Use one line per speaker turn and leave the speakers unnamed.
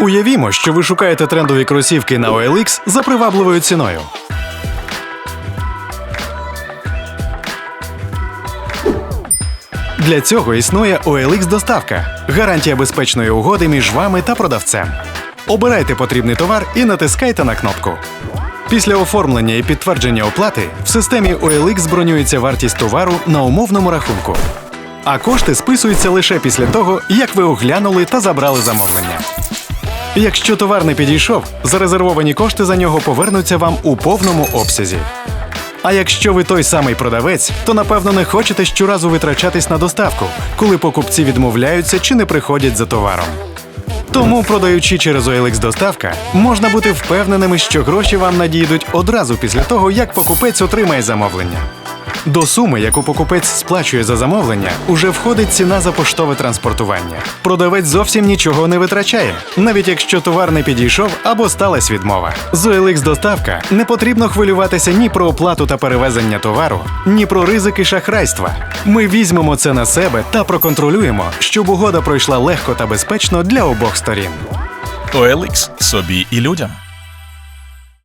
Уявімо, що ви шукаєте трендові кросівки на OLX за привабливою ціною. Для цього існує OLX доставка гарантія безпечної угоди між вами та продавцем. Обирайте потрібний товар і натискайте на кнопку. Після оформлення і підтвердження оплати в системі OLX бронюється вартість товару на умовному рахунку. А кошти списуються лише після того, як ви оглянули та забрали замовлення. Якщо товар не підійшов, зарезервовані кошти за нього повернуться вам у повному обсязі. А якщо ви той самий продавець, то напевно не хочете щоразу витрачатись на доставку, коли покупці відмовляються чи не приходять за товаром. Тому, продаючи через OLX доставка, можна бути впевненими, що гроші вам надійдуть одразу після того, як покупець отримає замовлення. До суми, яку покупець сплачує за замовлення, уже входить ціна за поштове транспортування. Продавець зовсім нічого не витрачає, навіть якщо товар не підійшов або сталася відмова. З OLX доставка не потрібно хвилюватися ні про оплату та перевезення товару, ні про ризики шахрайства. Ми візьмемо це на себе та проконтролюємо, щоб угода пройшла легко та безпечно для обох сторін.
OLX – собі і людям.